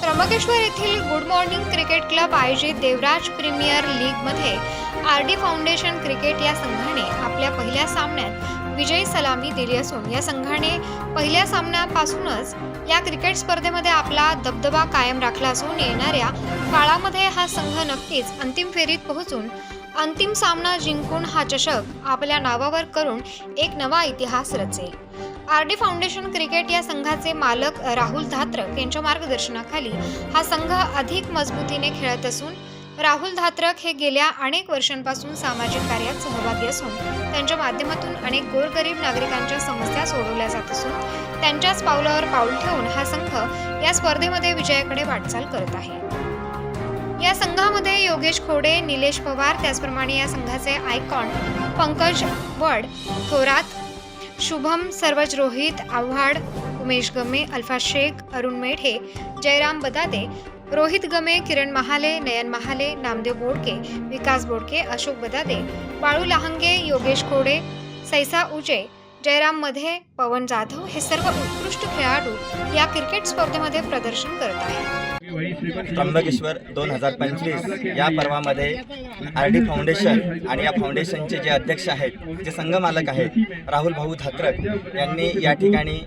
त्र्यंबकेश्वर येथील good morning cricket club आयोजित Devraj premier लीगमध्ये आर डी फाउंडेशन क्रिकेट या संघाने आपल्या पहिल्या सामन्यात विजयी सलामी दिली असून या संघाने पहिल्या सामन्यापासूनच या क्रिकेट स्पर्धेमध्ये आपला दबदबा कायम राखला असून येणाऱ्या काळामध्ये हा संघ नक्कीच अंतिम फेरीत पोहोचून अंतिम सामना जिंकून हा चषक आपल्या नावावर करून एक नवा इतिहास रचेल. आर डी फाउंडेशन क्रिकेट या संघाचे मालक राहुल धात्रक यांच्या मार्गदर्शनाखाली हा संघ अधिक मजबूतीने खेळत असून राहुल धात्रक हे गेल्या अनेक वर्षांपासून सामाजिक कार्यात सहभागी असून त्यांच्या माध्यमातून अनेक गोरगरीब नागरिकांच्या समस्या सोडवल्या जात असून त्यांच्याच पावलावर पाऊल ठेवून हा संघ या स्पर्धेमध्ये विजयाकडे वाटचाल करत आहे. या संघामध्ये योगेश खोडे निलेश पवार त्याचप्रमाणे या संघाचे आयकॉन पंकज वड थोरात शुभम सर्वज रोहित आव्हाड उमेश गमे अल्फा शेख अरुण मेढे जयराम बदादे रोहित गमे किरण महाले नयन महाले नामदेव बोडके विकास बोडके अशोक बदादे बाळू लहांगे योगेश खोडे सैसा उजे जयराममध्ये पवन जाधव हे सर्व उत्कृष्ट खेळाडू या क्रिकेट स्पर्धेमध्ये प्रदर्शन करत आहेत. त्र्यंबकेश्वर दोन हजार पंचवीस या पर्वामध्ये आर डी फाउंडेशन आणि या फाउंडेशनचे जे अध्यक्ष आहेत जे संघमालक आहेत राहुल भाऊ धात्रक यांनी या ठिकाणी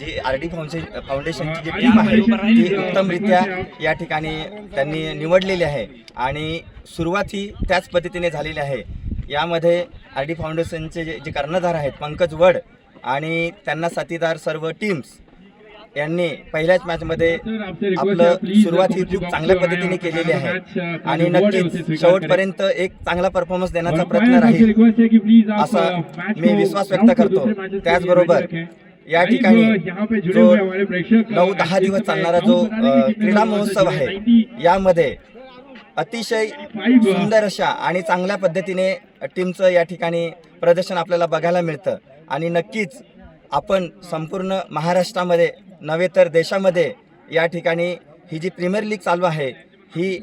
जी आर डी फाउंडेशन फाउंडेशनची जी टीम आहे ती उत्तमरित्या या ठिकाणी त्यांनी निवडलेली आहे आणि सुरुवात ही त्याच पद्धतीने झालेली आहे. यामध्ये आर डी फाउंडेशनचे जे जे कर्णधार आहेत पंकज वड आणि त्यांना साथीदार सर्व टीम्स यांनी पहिल्याच मॅचमध्ये आपलं सुरुवात ही खूप चांगल्या पद्धतीने केलेली आहे. आणि नक्कीच शेवटपर्यंत एक चांगला परफॉर्मन्स देण्याचा प्रयत्न राहील असा मी विश्वास व्यक्त करतो. त्याचबरोबर या ठिकाणी जो नऊ दहा दिवस चालणारा जो अ, क्रीडा महोत्सव आहे यामध्ये अतिशय सुंदर अशा आणि चांगल्या पद्धतीने टीमचं या ठिकाणी प्रदर्शन आपल्याला बघायला मिळतं. आणि नक्कीच आपण संपूर्ण महाराष्ट्रामध्ये नव्हे तर देशामध्ये या ठिकाणी ही जी प्रीमियर लीग चालू आहे ही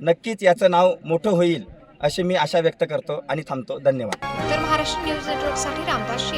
नक्कीच याचं नाव मोठं होईल अशी मी आशा व्यक्त करतो आणि थांबतो. धन्यवाद. तर महाराष्ट्र न्यूज नेटवर्कसाठी रामदास